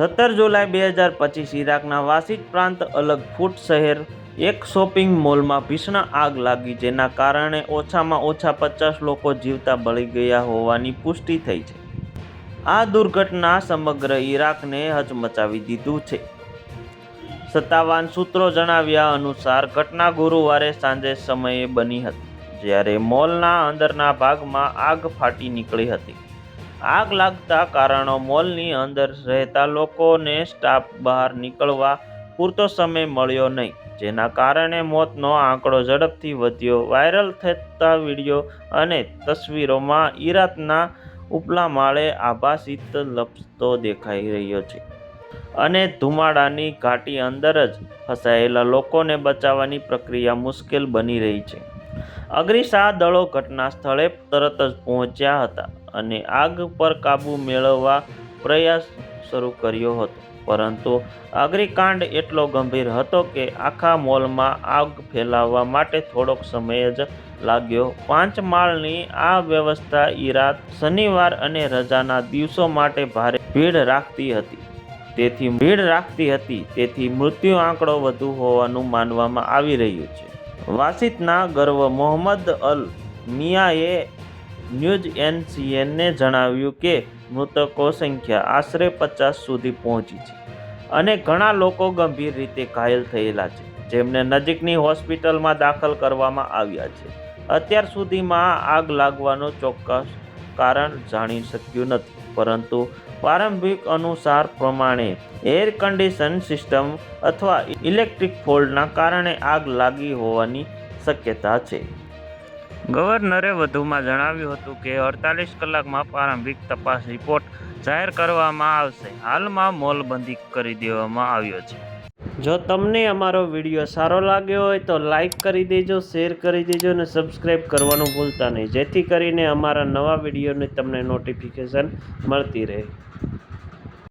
સત્તર જુલાઈ બે હજાર પચીસ ઇરાકના વાસિક પ્રાંત અલગ ફૂટ શહેર, એક શોપિંગ મોલમાં ભીષણ આગ લાગી જેના કારણે ઓછામાં ઓછા પચાસ લોકો જીવતા બળી ગયા હોવાની પુષ્ટિ થઈ છે. આ દુર્ઘટના સમગ્ર ઈરાકને હચમચાવી દીધું છે. સત્તાવાન સૂત્રો જણાવ્યા અનુસાર, ઘટના ગુરુવારે સાંજે સમયે બની હતી, જ્યારે મોલના અંદરના ભાગમાં આગ ફાટી નીકળી હતી. આગ લાગતા કારણો મોલની અંદર રહેતા લોકોને સ્ટાફ બહાર નીકળવા પૂરતો સમય મળ્યો નહીં. જેના કારણે મોતનો આંકડો ઝડપથી વધ્યો. વાયરલ થતા વીડિયો અને તસવીરોમાં ઈરાતના ઉપલા માળે આભાસિત લપસતો દેખાઈ રહ્યો છે અને ધુમાડાની ઘાટી અંદર જ ફસાયેલા લોકોને બચાવવાની પ્રક્રિયા મુશ્કેલ બની રહી છે. અગ્નિશાહ દળો ઘટના સ્થળે તરત જ પહોંચ્યા હતા. અને આગ પર કાબૂ મેળવવા પ્રયાસ શરૂ કર્યો હતો. પરંતુ અગ્નિકાંડ એટલો ગંભીર હતો કે આખા મોલમાં આગ ફેલાવવા માટે થોડોક સમય જ લાગ્યો. પાંચ માળની આ વ્યવસ્થા ઈરાત શનિવાર અને રજાના દિવસો માટે ભારે ભીડ રાખતી હતી. તેથી ભીડ રાખતી હતી, તેથી મૃત્યુ આંકડો વધુ હોવાનું માનવામાં આવી રહ્યું છે. વાસિતના ગર્વ, મોહમ્મદ અલ મિયાએ ન્યૂઝ એનસીએનને જણાવ્યું કે મૃતકો સંખ્યા આશરે પચાસ સુધી પહોંચી છે અને ઘણા લોકો ગંભીર રીતે ઘાયલ થયેલા છે, જેમને નજીકની હોસ્પિટલમાં દાખલ કરવામાં આવ્યા છે. અત્યાર સુધીમાં આગ લાગવાનું ચોક્કસ કારણ જાણી શક્યું નથી, પરંતુ પ્રારંભિક અનુસાર પ્રમાણે એર કન્ડિશન સિસ્ટમ અથવા ઇલેક્ટ્રિક ફોલ્ડના કારણે આગ લાગી હોવાની શક્યતા છે. ગવર્નરે વધુમાં જણાવ્યું હતું કે અડતાલીસ કલાકમાં પ્રારંભિક તપાસ રિપોર્ટ જાહેર કરવામાં આવશે. હાલમાં મોલબંધી કરી દેવામાં આવ્યો છે. જો તમને અમારો વીડિયો સારો લાગ્યો હોય તો લાઈક કરી દેજો, શેર કરી દેજો અને સબસ્ક્રાઈબ કરવાનું ભૂલતા નહીં. જેથી કરીને અમારા નવા વિડીયોની તમને નોટિફિકેશન મળતી રહે.